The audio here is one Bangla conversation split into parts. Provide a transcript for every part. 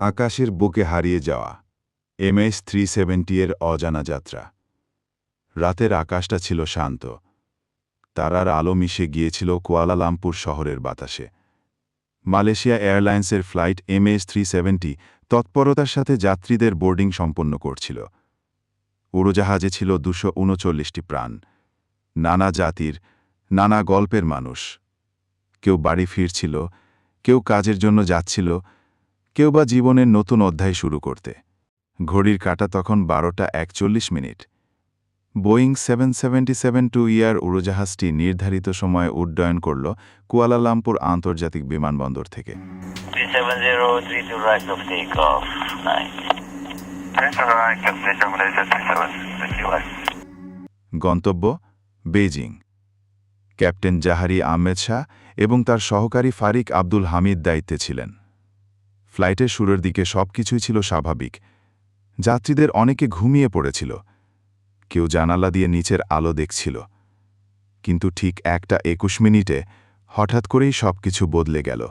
আকাশের বুকে হারিয়ে যাওয়া। এমএস থ্রি সেভেন্টি এর অজানা যাত্রা। রাতের আকাশটা ছিল শান্ত। তারার আলো মিশে গিয়েছিল কুয়ালালামপুর শহরের বাতাসে। মালয়েশিয়া এয়ারলাইন্সের ফ্লাইট এমএস থ্রি সেভেন্টি তৎপরতার সাথে যাত্রীদের বোর্ডিং সম্পন্ন করছিল। উড়োজাহাজে ছিল দুশো উনচল্লিশটি প্রাণ। নানা জাতির, নানা গল্পের মানুষ। কেউ বাড়ি ফিরছিল, কেউ কাজের জন্য যাচ্ছিল কেউ বা জীবনের নতুন অধ্যায় শুরু করতে ঘড়ির কাটা তখন বারোটা একচল্লিশ minute Boeing seven seventy seven two ER উড়োজাহাজটি নির্ধারিত সময়ে উড্ডয়ন করল কুয়ালালামপুর আন্তর্জাতিক বিমানবন্দর থেকে 370, right of takeoff. Nice. Right, Destination Malaysia 37, গন্তব্য Beijing captain Zaharie Ahmad Shah এবং তার সহকারী ফারিক আব্দুল হামিদ দায়িত্বে ছিলেন ফ্লাইটের শুরুর দিকে সবকিছুই ছিল স্বাভাবিক। যাত্রীদের অনেকে ঘুমিয়ে পড়েছিল। কেউ জানালা দিয়ে নিচের আলো দেখছিল। কিন্তু ঠিক একটা একুশ মিনিটে হঠাৎ করেই সবকিছু বদলে গেল।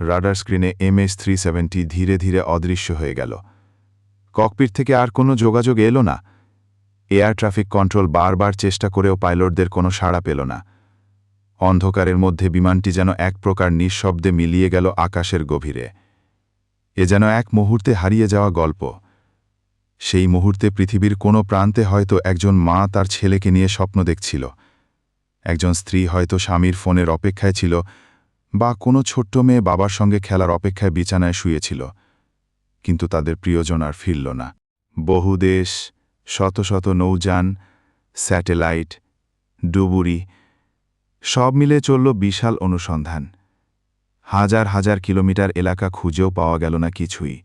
রাডার স্ক্রিনে এমএস থ্রি সেভেন্টি ধীরে ধীরে অদৃশ্য হয়ে গেল। ককপিট থেকে আর কোনো যোগাযোগ এলো না। এয়ার ট্রাফিক কন্ট্রোল বারবার চেষ্টা করেও পাইলটদের কোনো সাড়া পেল না। অন্ধকারের মধ্যে বিমানটি যেন এক প্রকার নিঃশব্দে মিলিয়ে গেল আকাশের গভীরে। এ যেন এক মুহূর্তে হারিয়ে যাওয়া গল্প। সেই মুহূর্তে পৃথিবীর কোনো প্রান্তে হয়তো একজন মা তার ছেলেকে নিয়ে স্বপ্ন দেখছিল। একজন স্ত্রী হয়তো স্বামীর ফোনের অপেক্ষায় ছিল বা কোনো ছোট্ট মেয়ে বাবার সঙ্গে খেলার অপেক্ষায় বিছানায় শুয়েছিল। কিন্তু তাদের প্রিয়জন আর ফিরল না। বহু দেশ, শত শত নৌযান, স্যাটেলাইট, ডুবুরি, সব মিলে চলল বিশাল অনুসন্ধান। হাজার হাজার কিলোমিটার এলাকা খুঁজেও পাওয়া গেল না কিছুই।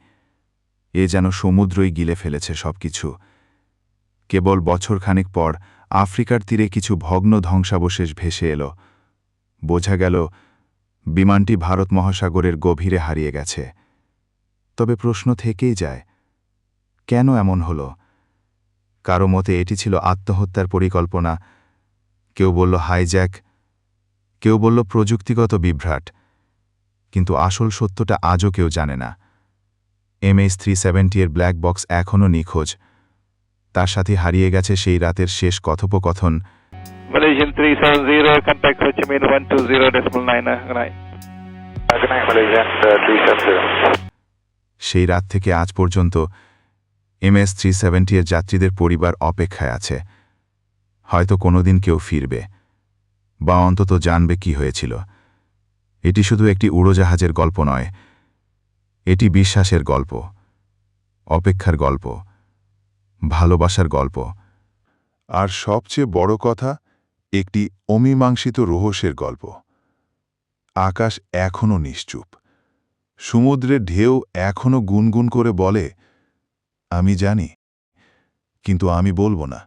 এ যেন সমুদ্রই গিলে ফেলেছে সবকিছু। কেবল বছরখানেক পর আফ্রিকার তীরে কিছু ভগ্ন ধ্বংসাবশেষ ভেসে এলো। বোঝা গেল, বিমানটি ভারত মহাসাগরের গভীরে হারিয়ে গেছে। তবে প্রশ্ন থেকেই যায়, কেন এমন হল? কারও মতে এটি ছিল আত্মহত্যার পরিকল্পনা। কেউ বলল হাইজ্যাক, কেউ বলল প্রযুক্তিগত বিভ্রাট। কিন্তু আসল সত্যটা আজও কেউ জানে না। এমএস থ্রি সেভেন্টি এর ব্ল্যাক বক্স এখনও নিখোঁজ। তার সাথে হারিয়ে গেছে সেই রাতের শেষ কথোপকথন। Malaysian 370, contact Ho Chi Minh 120.99. Good night, Malaysian uh, 370. সেই রাত থেকে আজ পর্যন্ত এমএস থ্রি সেভেন্টি এর যাত্রীদের পরিবার অপেক্ষায় আছে। হয়তো কোনোদিন কেউ ফিরবে বা অন্তত জানবে কি হয়েছিল। এটি শুধু একটি উড়োজাহাজের গল্প নয়, এটি বিশ্বাসের গল্প, অপেক্ষার গল্প, ভালোবাসার গল্প। আর সবচেয়ে বড় কথা, একটি অমীমাংসিত রহস্যের গল্প। আকাশ এখনও নিশ্চুপ। সমুদ্রের ঢেউ এখনও গুনগুন করে বলে, আমি জানি, কিন্তু আমি বলব না।